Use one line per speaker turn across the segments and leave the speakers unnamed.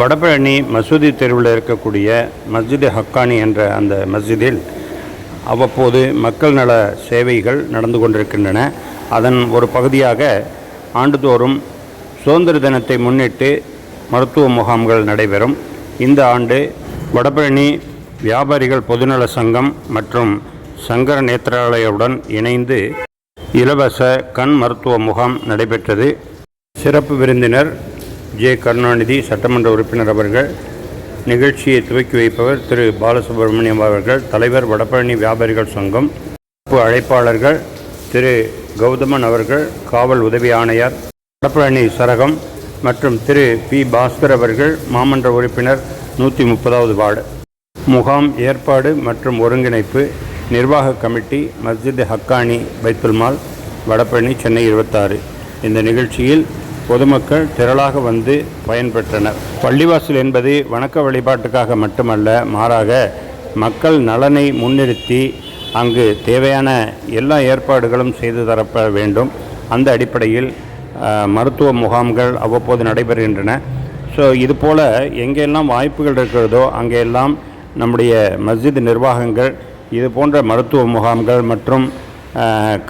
வடபழனி மசூதி தெருவில் இருக்கக்கூடிய மஸ்ஜிது ஹக்கானி என்ற அந்த மஸ்ஜிதில் அவ்வப்போது மக்கள் நல சேவைகள் நடந்து கொண்டிருக்கின்றன. அதன் ஒரு பகுதியாக ஆண்டுதோறும் சுதந்திர தினத்தை முன்னிட்டு மருத்துவ முகாம்கள் நடைபெறும். இந்த ஆண்டு வடபழனி வியாபாரிகள் பொதுநல சங்கம் மற்றும் சங்கர நேத்திராலயவுடன் இணைந்து இலவச கண் மருத்துவ முகாம் நடைபெற்றது. சிறப்பு விருந்தினர் ஜே. கருணாநிதி சட்டமன்ற உறுப்பினர் அவர்கள் நிகழ்ச்சியை துவக்கி வைப்பவர் திரு. பாலசுப்ரமணியம் அவர்கள் தலைவர் வடபழனி வியாபாரிகள் சங்கம் அழைப்பாளர்கள் திரு. கௌதமன் அவர்கள் காவல் உதவி ஆணையர் வடபழனி சரகம் மற்றும் திரு. பி. பாஸ்கர் அவர்கள் மாமன்ற உறுப்பினர் நூற்றி முப்பதாவது வார்டு. முகாம் ஏற்பாடு மற்றும் ஒருங்கிணைப்பு நிர்வாக கமிட்டி மஸ்ஜித் ஹக்கானி பைத்துல்மால் வடபழனி சென்னை இருபத்தாறு. இந்த நிகழ்ச்சியில் பொதுமக்கள் திரளாக வந்து பயன்பெற்றனர். பள்ளிவாசல் என்பது வணக்க வழிபாட்டுக்காக மட்டுமல்ல மாறாக மக்கள் நலனை முன்னிறுத்தி அங்கு தேவையான எல்லா ஏற்பாடுகளும் செய்து தரப்பட வேண்டும். அந்த அடிப்படையில் மருத்துவ முகாம்கள் அவ்வப்போது நடைபெறுகின்றன. ஸோ இதுபோல் எங்கெல்லாம் வாய்ப்புகள் இருக்கிறதோ அங்கெல்லாம் நம்முடைய மஸ்ஜித் நிர்வாகங்கள் இது போன்ற மருத்துவ முகாம்கள் மற்றும்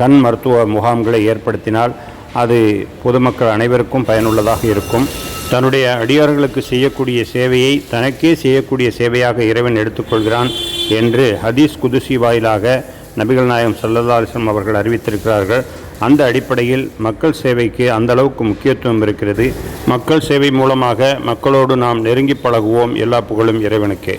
கண் மருத்துவ முகாம்களை ஏற்படுத்தினால் அது பொதுமக்கள் அனைவருக்கும் பயனுள்ளதாக இருக்கும். தன்னுடைய அடியார்களுக்கு செய்யக்கூடிய சேவையை தனக்கே செய்யக்கூடிய சேவையாக இறைவன் எடுத்துக்கொள்கிறான் என்று ஹதீஸ் குதுசி வாயிலாக நபிகள் நாயகம் சல்லல்லா அவர்கள் அறிவித்திருக்கிறார்கள். அந்த அடிப்படையில் மக்கள் சேவைக்கு அந்த அளவுக்கு முக்கியத்துவம் இருக்கிறது. மக்கள் சேவை மூலமாக மக்களோடு நாம் நெருங்கி பழகுவோம் எல்லா புகழும் இறைவனுக்கே.